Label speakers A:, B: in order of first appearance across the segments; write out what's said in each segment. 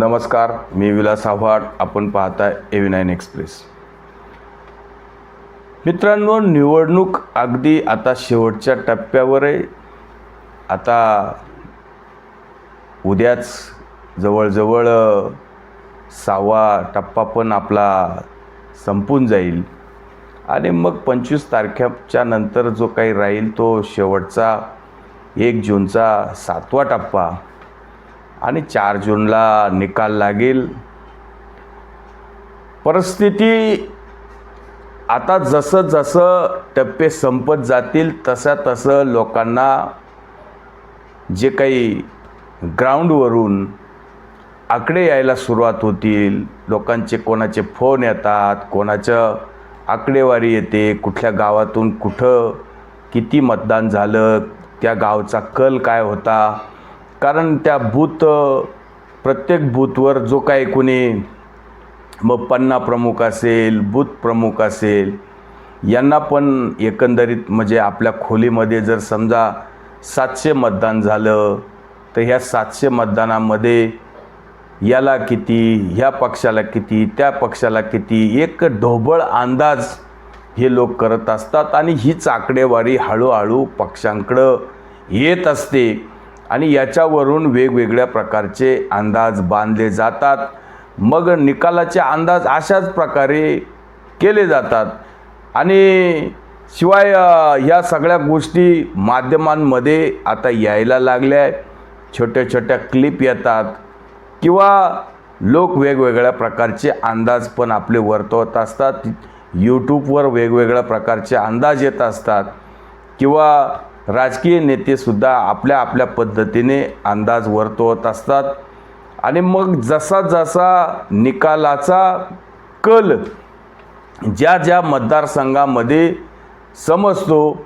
A: नमस्कार मी विलास आव्हाड. आपण पाहताय एव्ही नाईन एक्सप्रेस मित्रांनो निवडणूक अगदी आता शेवटच्या टप्प्यावर आहे आता उद्याच जवळजवळ सहावा टप्पा पण आपला संपून जाईल. आणि मग पंचवीस तारखेच्या नंतर जो काही राहील तो शेवटचा एक जूनचा सातवा टप्पा. आणि चार जूनला निकाल लागेल. परिस्थिती आता जसं जसं टप्पे संपत जातील तसं तसं लोकांना जे काही ग्राउंडवरून आकडे यायला सुरुवात होतील. लोकांचे कोणाचे फोन येतात कोणाचं आकडेवारी येते कुठल्या गावातून कुठं किती मतदान झालं त्या गावचा कल काय होता? कारण त्या बूथ प्रत्येक बूथवर जो काही कोणी मग पन्ना प्रमुख असेल बूथ प्रमुख असेल यांना पण एकंदरीत म्हणजे आपल्या खोलीमध्ये जर समजा सातशे मतदान झालं तर ह्या सातशे मतदानामध्ये याला किती ह्या पक्षाला किती त्या पक्षाला किती एक ढोबळ अंदाज हे लोक करत असतात. आणि हीच आकडेवारी हळूहळू पक्षांकडं येत असते. आणि याच्यावरून वेगवेगळ्या प्रकारचे अंदाज बांधले जातात. मग निकालाचे अंदाज अशाच प्रकारे केले जातात. आणि शिवाय या सगळ्या गोष्टी माध्यमांमध्ये आता यायला लागल्या आहे छोट्या छोट्या क्लिप येतात किंवा लोक वेगवेगळ्या प्रकारचे अंदाज पण आपले वर्तवत असतात. यूट्यूबवर वेगवेगळ्या प्रकारचे अंदाज येत असतात. किंवा राजकीय नेतेसुद्धा आपल्या आपल्या पद्धतीने अंदाज वर्तवत असतात. आणि मग जसा जसा निकालाचा कल ज्या ज्या मतदारसंघामध्ये समजतो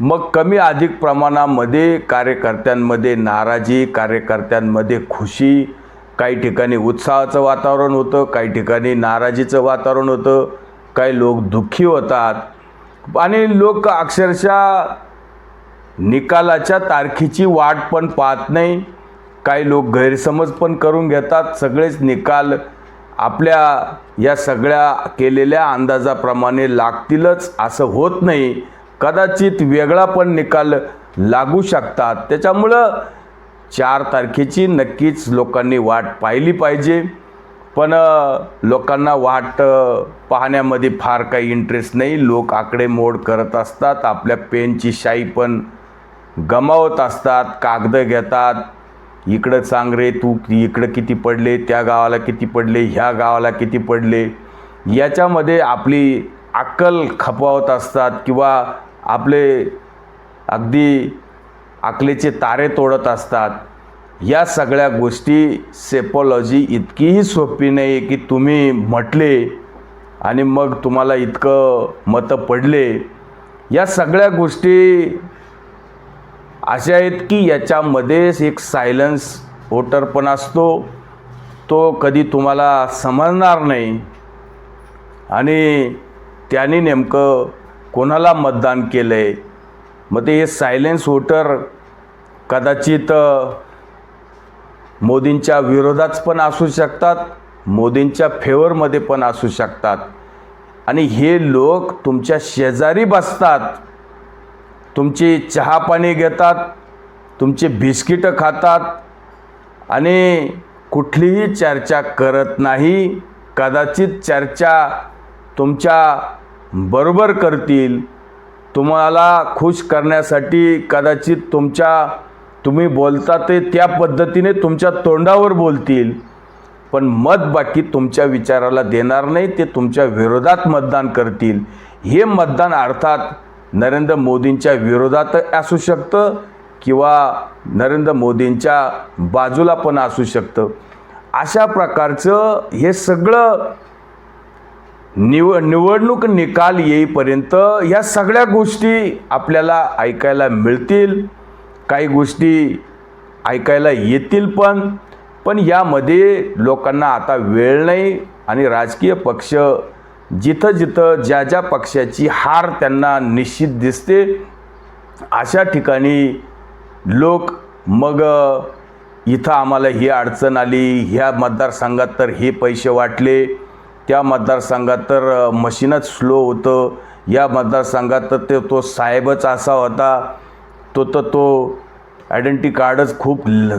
A: मग कमी अधिक प्रमाणामध्ये कार्यकर्त्यांमध्ये नाराजी कार्यकर्त्यांमध्ये खुशी काही ठिकाणी उत्साहाचं वातावरण होतं काही ठिकाणी नाराजीचं वातावरण होतं काही लोक दुःखी होतात. आणि लोक अक्षरशः निकालाच्या तारखेची वाट पण पाहत नाही. काही लोक गैरसमज पण करून घेतात. सगळेच निकाल आपल्या या सगळ्या केलेल्या अंदाजाप्रमाणे लागतीलच असं होत नाही. कदाचित वेगळा पण निकाल लागू शकतात. त्याच्यामुळं चार तारखेची नक्कीच लोकांनी वाट पाहिली पाहिजे. पण लोकांना वाट पाहण्यामध्ये फार काही इंटरेस्ट नाही. लोक आकडेमोड करत असतात. आपल्या पेनची शाई पण गमावत असतात कागदं घेतात. इकडं सांग रे तू इकडं किती पडले त्या गावाला किती पडले ह्या गावाला किती पडले. याच्यामध्ये आपली अक्कल खपवत असतात किंवा आपले अगदी अकलेचे तारे तोडत असतात. या सगळ्या गोष्टी सेपोलॉजी इतकीही सोपी नाही की तुम्ही म्हटले आणि मग तुम्हाला इतकं मतं पडले. या सगळ्या गोष्टी असे आहेत की याच्यामध्येच एक सायलन्स वोटर पण असतो. तो कधी तुम्हाला समजणार नाही. आणि त्याने नेमकं कोणाला मतदान केलं आहे मग ते हे सायलेन्स वोटर कदाचित मोदींच्या विरोधात पण असू शकतात मोदींच्या फेवरमध्ये पण असू शकतात. आणि हे लोक तुमच्या शेजारी बसतात. तुमची चहा पाणी घेतात तुमचे बिस्किटं खातात आणि कुठलीही चर्चा करत नाही कदाचित चर्चा तुमच्या बरोबर करतील. तुम्हाला खुश करण्यासाठी कदाचित तुमच्या तुम्ही बोलता ते त्या पद्धतीने तुमच्या तोंडावर बोलतील. पण मत बाकी तुमच्या विचाराला देणार नाही ते तुमच्या विरोधात मतदान करतील. हे मतदान अर्थात नरेंद्र मोदींच्या विरोधात असू शकतं किंवा नरेंद्र मोदींच्या बाजूला पण असू शकतं. अशा प्रकारचं हे सगळं निव निवडणूक निकाल येईपर्यंत या सगळ्या गोष्टी आपल्याला ऐकायला मिळतील. काही गोष्टी ऐकायला येतील पण पण यामध्ये लोकांना आता वेळ नाही आणि राजकीय पक्ष जिथं जिथं ज्या ज्या पक्षाची हार त्यांना निश्चित दिसते अशा ठिकाणी लोक मग इथं आम्हाला ही अडचण आली ह्या मतदारसंघात तर हे पैसे वाटले त्या मतदारसंघात तर मशीनच स्लो होतं या मतदारसंघात तर ते तो साहेबच असा होता तो तर तो आयडेंटी कार्डच खूप ल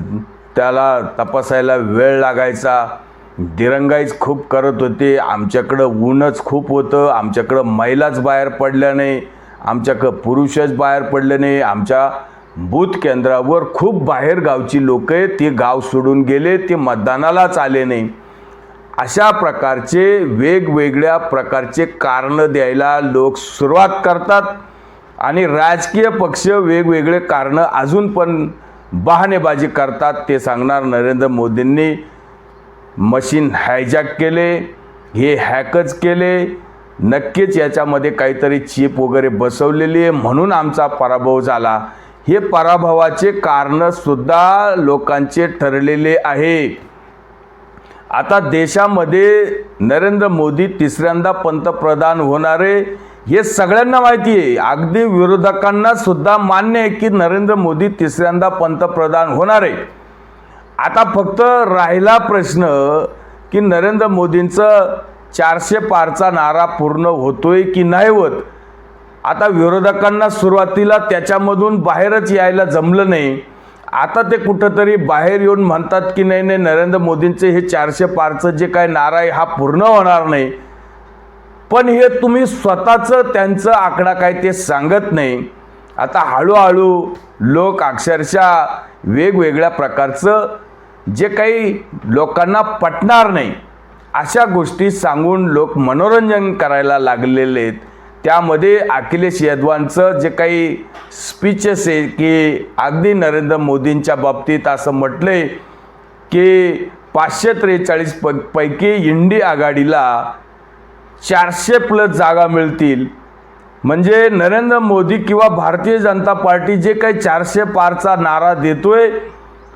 A: त्याला तपासायला वेळ लागायचा. दिरंगाईच खूप करत होते. आमच्याकडं ऊनच खूप होतं. आमच्याकडं महिलाच बाहेर पडल्या नाही. आमच्याकडं पुरुषच बाहेर पडले नाही. आमच्या बूथ केंद्रावर खूप बाहेर गावची लोक आहेत. ते गाव सोडून गेले. ते मतदानालाच आले नाही. अशा प्रकारचे वेगवेगळ्या प्रकारचे कारणं द्यायला लोक सुरुवात करतात आणि राजकीय पक्ष वेगवेगळे कारणं अजून पण बहाणेबाजी करतात ते सांगणार नरेंद्र मोदींनी. मशीन हायजॅक केले हे हॅकच केले. नक्कीच याच्यामध्ये काहीतरी चिप वगैरे बसवलेली आहे म्हणून आमचा पराभव झाला. हे पराभवाचे कारणंसुद्धा लोकांचे ठरलेले आहे. आता देशामध्ये नरेंद्र मोदी तिसऱ्यांदा पंतप्रधान होणारे हे सगळ्यांना माहिती आहे. अगदी विरोधकांना सुद्धा मान्य आहे की नरेंद्र मोदी तिसऱ्यांदा पंतप्रधान होणार आहे. आता फक्त राहिला प्रश्न की नरेंद्र मोदींचं चारशे पारचा नारा पूर्ण होतोय की नाही होत? आता विरोधकांना सुरुवातीला त्याच्यामधून बाहेरच यायला जमलं नाही. आता ते कुठंतरी बाहेर येऊन म्हणतात की नाही नाही नरेंद्र मोदींचे हे चारशे पारचं जे काय नारा आहे हा पूर्ण होणार नाही. पण हे तुम्ही स्वतःचं त्यांचं आकडा काय ते सांगत नाही. आता हळूहळू लोक अक्षरशः वेगवेगळ्या प्रकारचं जे काही लोकांना पटणार नाही अशा गोष्टी सांगून लोक मनोरंजन करायला लागलेले आहेत. त्यामध्ये अखिलेश यादवांचं जे काही स्पीचेस आहे की अगदी नरेंद्र मोदींच्या बाबतीत असं म्हटले की पाचशे त्रेचाळीस प पैकी इंडी आघाडीला चारशे प्लस जागा मिळतील. म्हणजे नरेंद्र मोदी किंवा भारतीय जनता पार्टी जे काही चारशे पारचा नारा देतोय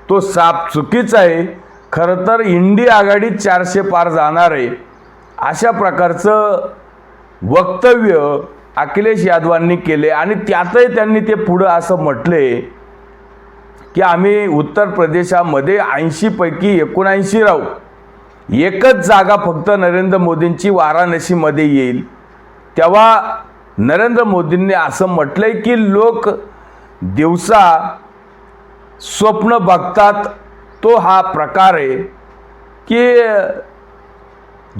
A: तो साप चुकीचा आहे. खरं तर इंडी आघाडीत चारशे पार जाणार आहे. अशा प्रकारचं वक्तव्य अखिलेश यादवांनी केले आणि त्यातही त्यांनी ते पुढं असं म्हटले की आम्ही उत्तर प्रदेशामध्ये ऐंशीपैकी एकोणऐंशी राहू. एकच जागा फक्त नरेंद्र मोदींची वाराणसीमध्ये येईल. तेव्हा नरेंद्र मोदींनी असं म्हटलंय की लोक दिवसा स्वप्न बघतात तो हा प्रकार आहे की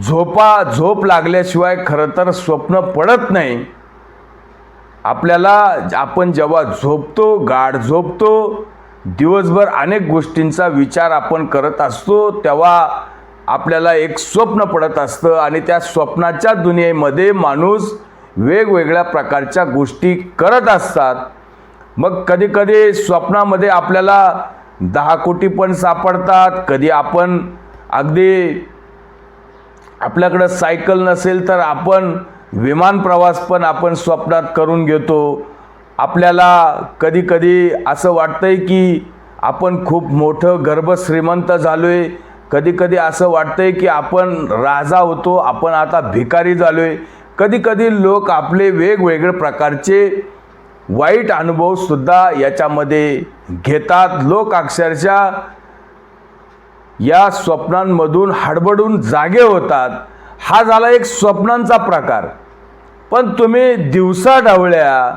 A: झोपा झोप लागल्याशिवाय खरं तर स्वप्न पडत नाही. आपल्याला आपण जेव्हा झोपतो गाढ झोपतो दिवसभर अनेक गोष्टींचा विचार आपण करत असतो तेव्हा आपल्याला एक स्वप्न पडत असतं आणि त्या स्वप्नाच्या दुनियेमध्ये माणूस वेगवेगळ्या प्रकारच्या गोष्टी करत असतात. मग कधी कधी स्वप्नामध्ये आपल्याला दहा कोटी पण सापडतात कधी आपण अगदी आपल्याकडं सायकल नसेल तर आपण विमान प्रवास पण आपण स्वप्नात करून घेतो. आपल्याला कधी कधी असं वाटतंय की आपण खूप मोठं गर्भश्रीमंत झालो आहे कधी कधी असं वाटतंय की आपण राजा होतो आपण आता भिकारी झालो आहे कधी कधी लोक आपले वेगवेगळे प्रकारचे वाईट अनुभवसुद्धा याच्यामध्ये घेतात. लोक अक्षरशः या स्वप्नांमधून हडबडून जागे होतात. हा झाला एक स्वप्नांचा प्रकार. पण तुम्ही दिवसा ढवळ्या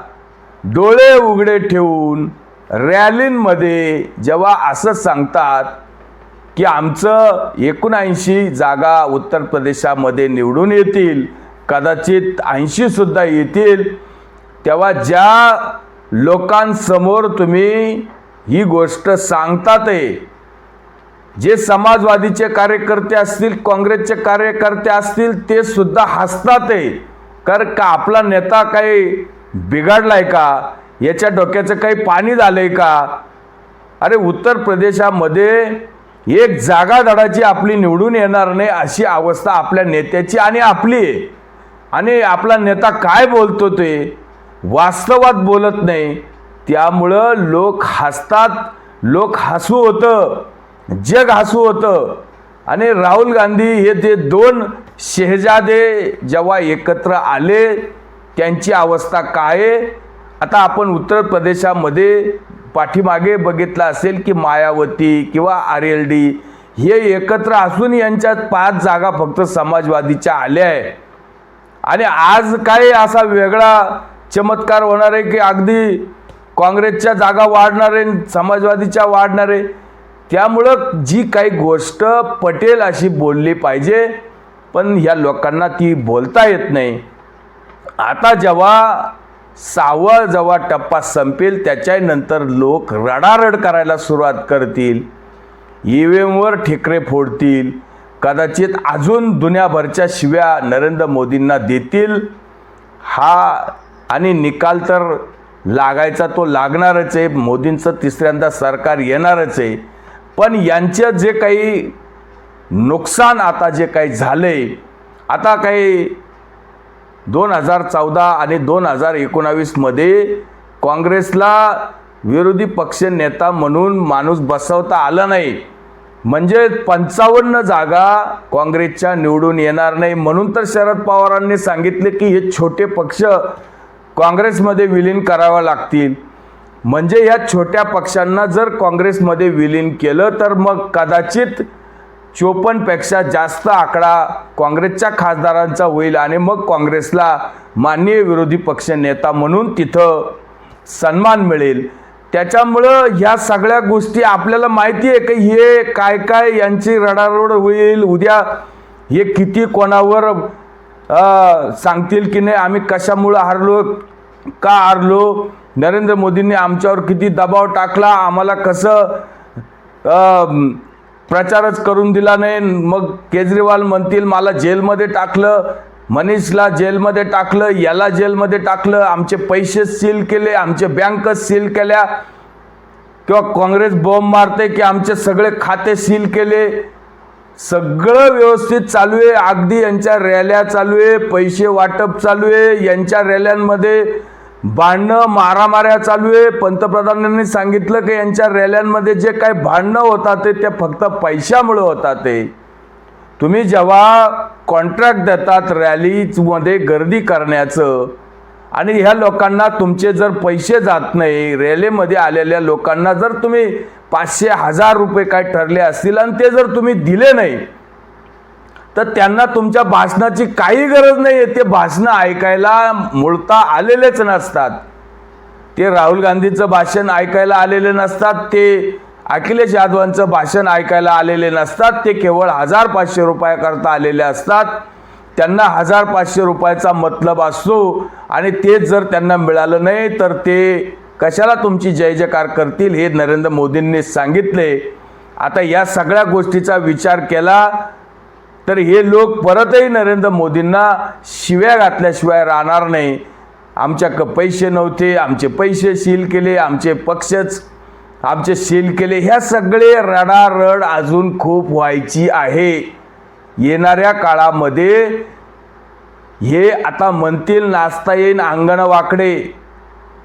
A: डोळे उघडे ठेवून रॅलींमध्ये जेव्हा असं सांगतात की आमचं एकोणऐंशी जागा उत्तर प्रदेशामध्ये निवडून येतील कदाचित ऐंशीसुद्धा येतील तेव्हा ज्या लोकांसमोर तुम्ही ही गोष्ट सांगतात आहे जे समाजवादीचे कार्यकर्ते असतील काँग्रेसचे कार्यकर्ते असतील ते सुद्धा हसतात आहे कारण का आपला नेता काही बिघडलाय का? याच्या डोक्याचं काही पाणी झालंय का? अरे उत्तर प्रदेशामध्ये एक जागा धडाची आपली निवडून येणार नाही अशी अवस्था आपल्या नेत्याची आणि आपली आहे. आणि आपला नेता काय बोलतो ते? वास्तवात बोलत नाही. त्यामुळं लोक हसतात. लोक हसू होतं. जग हसू होतं. आणि राहुल गांधी हे ते दोन शहजादे जेव्हा एकत्र आले त्यांची अवस्था काय आहे? आता आपण उत्तर प्रदेशामध्ये पाठीमागे बघितलं असेल की मायावती किंवा आर एल डी हे एकत्र असून यांच्यात पाच जागा फक्त समाजवादीच्या आल्या आहे आणि आज काय असा वेगळा चमत्कार होणार आहे की अगदी काँग्रेसच्या जागा वाढणार आहे समाजवादीच्या वाढणार. आहे त्यामुळं जी काही गोष्ट पटेल अशी बोलली पाहिजे पण ह्या लोकांना ती बोलता येत नाही. आता जेव्हा सावळ जेव्हा टप्पा संपेल त्याच्यानंतर लोक रडारड करायला सुरुवात करतील. ई व्ही एमवर ठिकरे फोडतील. कदाचित अजून दुनियाभरच्या शिव्या नरेंद्र मोदींना देतील. हा आणि निकाल तर लागायचा तो लागणारच आहे. मोदींचं तिसऱ्यांदा सरकार येणारच आहे. पण यांचं जे काही नुकसान आता जे काही झाले आता काही दोन हजार चौदा आणि दोन हजार एकोणावीसमध्ये काँग्रेसला विरोधी पक्ष नेता म्हणून माणूस बसवता आला नाही. म्हणजे पंचावन्न जागा काँग्रेसच्या निवडून येणार नाही. म्हणून तर शरद पवारांनी सांगितले की हे छोटे पक्ष काँग्रेसमध्ये विलीन करावं लागतील. म्हणजे या छोट्या पक्षांना जर काँग्रेसमध्ये विलीन केलं तर मग कदाचित चोपन्नपेक्षा जास्त आकडा काँग्रेसच्या खासदारांचा होईल आणि मग काँग्रेसला माननीय विरोधी पक्ष नेता म्हणून तिथं सन्मान मिळेल. त्याच्यामुळं ह्या सगळ्या गोष्टी आपल्याला माहिती आहे की हे काय काय यांची रडारोड होईल. उद्या हे किती कोणावर सांगतील की नाही आम्ही कशामुळं हारलो का हारलो? नरेंद्र मोदींनी आमच्यावर किती दबाव टाकला आम्हाला कसं प्रचारच करून दिला नाही. मग केजरीवाल म्हणतील मला जेलमध्ये टाकलं मनीषला जेलमध्ये टाकलं याला जेलमध्ये टाकलं आमचे पैसे सील केले आमचे बँकच सील केल्या किंवा काँग्रेस बॉम्ब मारते की आमचे सगळे खाते सील केले. सगळं व्यवस्थित चालू आहे. अगदी यांच्या रॅल्या चालू आहे. पैसे वाटप चालू आहे. यांच्या रॅल्यांमध्ये भांडणं मारामाऱ्या चालू आहे. पंतप्रधानांनी सांगितलं की यांच्या रॅल्यांमध्ये जे काही भांडणं होतात ते ते फक्त पैशामुळे होतात ते. तुम्ही जेव्हा कॉन्ट्रॅक्ट देतात रॅलीमध्ये गर्दी करण्याचं आणि ह्या लोकांना तुमचे जर पैसे जात नाही रेल्वेमध्ये आलेल्या लोकांना जर तुम्ही पाचशे हजार रुपये काय ठरले असतील आणि ते जर तुम्ही दिले नाही तर त्यांना तुमच्या भाषणाची काही गरज नाही आहे ते भाषणं ऐकायला मुळता आलेलेच नसतात. ते राहुल गांधीचं भाषण ऐकायला आलेले नसतात ते अखिलेश यादवांचं भाषण ऐकायला आलेले नसतात ते केवळ हजार पाचशे रुपयाकरता आलेले असतात. त्यांना हजार पाचशे रुपयाचा मतलब असतो आणि तेच जर त्यांना मिळालं नाही तर ते कशाला तुमची जय जयकार करतील हे नरेंद्र मोदींनी सांगितले. आता या सगळ्या गोष्टीचा विचार केला तर हे लोक परतही नरेंद्र मोदींना शिव्या घातल्याशिवाय राहणार नाही. आमच्याकडं पैसे नव्हते आमचे पैसे सील केले आमचे पक्षच आमचे सील केले. ह्या सगळे रडारड अजून खूप व्हायची आहे. येणाऱ्या काळामध्ये हे आता म्हणतील नाचता येईन अंगण वाकडे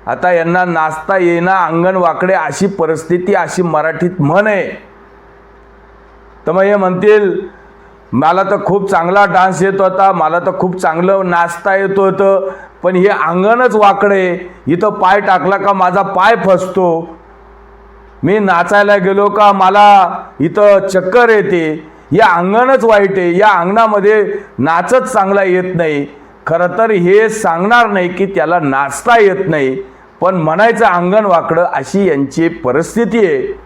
A: आता यांना नाचता येईना अंगण वाकडे अशी परिस्थिती अशी मराठीत म्हण आहे. तर मग हे म्हणतील मला तर खूप चांगला डान्स येत होता मला तर खूप चांगलं नाचता येत होतं पण हे अंगणच वाकडे इथं पाय टाकला का माझा पाय फसतो? मी नाचायला गेलो का मला इथं चक्कर येते? या अंगणच वाईट आहे. या अंगणामध्ये नाचच चांगला येत नाही. खरं तर हे सांगणार नाही की त्याला नाचता येत नाही. पण म्हणायचं अंगण वाकडं अशी यांची परिस्थिती आहे.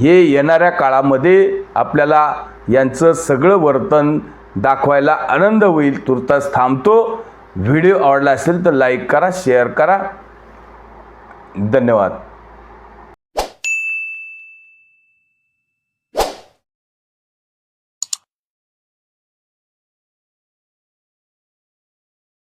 A: हे येणाऱ्या काळामध्ये आपल्याला यांचं सगळं वर्तन दाखवायला आनंद होईल. तुर्तास थांबतो. व्हिडिओ आवडला असेल तर लाईक करा शेअर करा. धन्यवाद.